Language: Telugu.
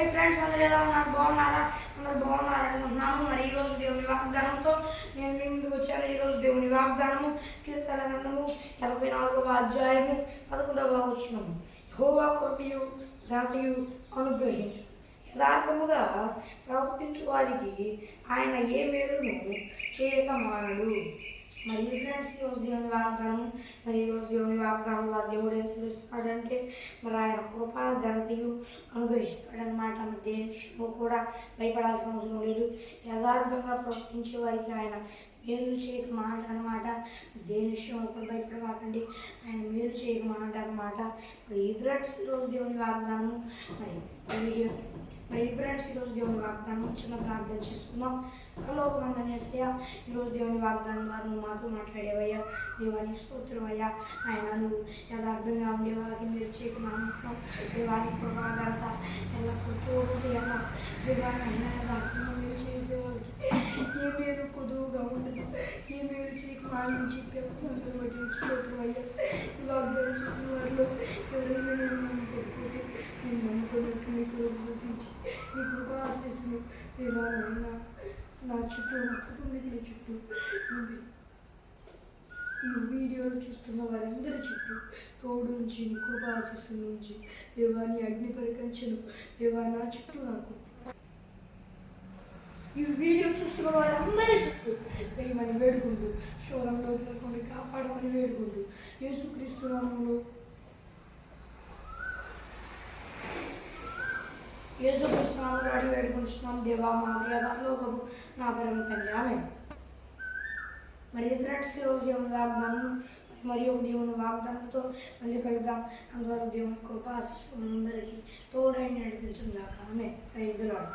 హై ఫ్రెండ్స్ అందరూ ఎలా ఉన్నారు? బాగున్నారా? అందరూ బాగున్నారు అనుకుంటున్నాము. మరి ఈరోజు దేవుని వాగ్దానంతో నేను మీ ముందుకు వచ్చాను ఈరోజు దేవుని వాగ్దానము కీర్తన గ్రంథము నలభై నాలుగవ అధ్యాయము పదకొండవ వచ్చినము హోవా కృపయు ఘనతయు అనుగ్రహించు. యథార్థముగా ప్రవర్తించు వారికి ఆయన ఏ మేలును చేయక మానడు. మరి ఫ్రెండ్స్ ఈరోజు దేవుని వాగ్దానం మరి ఈరోజు దేవుని వాగ్దానం దేవుడు ఏం సెలవిస్తాడంటే మరి ఆయన కృప ఘనతయు అనుగ్రహిస్తాడనమాట మరి దేని కూడా భయపడాల్సిన అవసరం లేదు. యథార్థంగా ప్రవర్తించే వారికి ఆయన మేలు చేయక మాట అనమాట దేని విషయంలో కూడా భయపడవాకండి ఆయన మేలు చేయక మాట అనమాట మరి ఈ ఫ్రెండ్స్ ఈరోజు దేవుని వాగ్దానం మరి వీడియో మరి ఫ్రెండ్స్ ఈరోజు దేవుని వాగ్దానం చిన్న ప్రార్థన చేసుకుందాం. లోకమందం చేసయ్యా ఈరోజు దేవుని వాగ్దానం ద్వారా నువ్వు మాతో మాట్లాడేవయ్యా. దేవానికి స్తోత్రమయ్యా ఆయన నువ్వు యథార్థంగా ఉండేవారికి మీరు చేయకు నమ్మకం దేవానికి ప్రభాగత ఎల్లప్పుడూ తోడు అన్న దేవాన్ని అయినా యథార్థంగా మీరు చేసేవారికి. ఏ మేలు పొదువుగా ఉండదు. ఏ మేలు చేయకు మాని చెప్పేప్పుడు అందరూ బట్టి స్తోత్రం అయ్యా ఈ వాగ్దానం చూసిన వారిలో ఎవరైనా నేను నమ్ముకోకపోతే నేను నమ్ముకున్నట్టు నీ కృప చూపించి నీ కృప నా చుట్టూ నా కుటుంబీకుల చుట్టూ ఈ వీడియోలు చూస్తున్న వారందరి చుట్టూ తోడు నుంచి నీ నుంచి దేవాన్ని అగ్ని పరికంచను దేవా నా చుట్టూ నాకు. ఈ వీడియో చూస్తున్న వారందరి చుట్టూ వేయమని వేడుకుంటూ శోరంలో వెళ్ళకుండా కాపాడమని వేడుకుంటూ యేసుక్రీస్తు నామంలో యేసుక్రీస్తునామములో అడిగి వేడుకుంటున్నాం దేవా మా దేవాలోకము నా పరమ తండ్రి. ఆమె మరి ఫ్రెండ్స్ ఈరోజు దేవుని వాగ్దానం మరి ఒక దేవుని వాగ్దానంతో మళ్ళీ కలుద్దాం. అందువల్ల దేవుని కృప అందరికీ తోడైన నడిపించుందాక ఆమె ప్రైజ్ లాడ్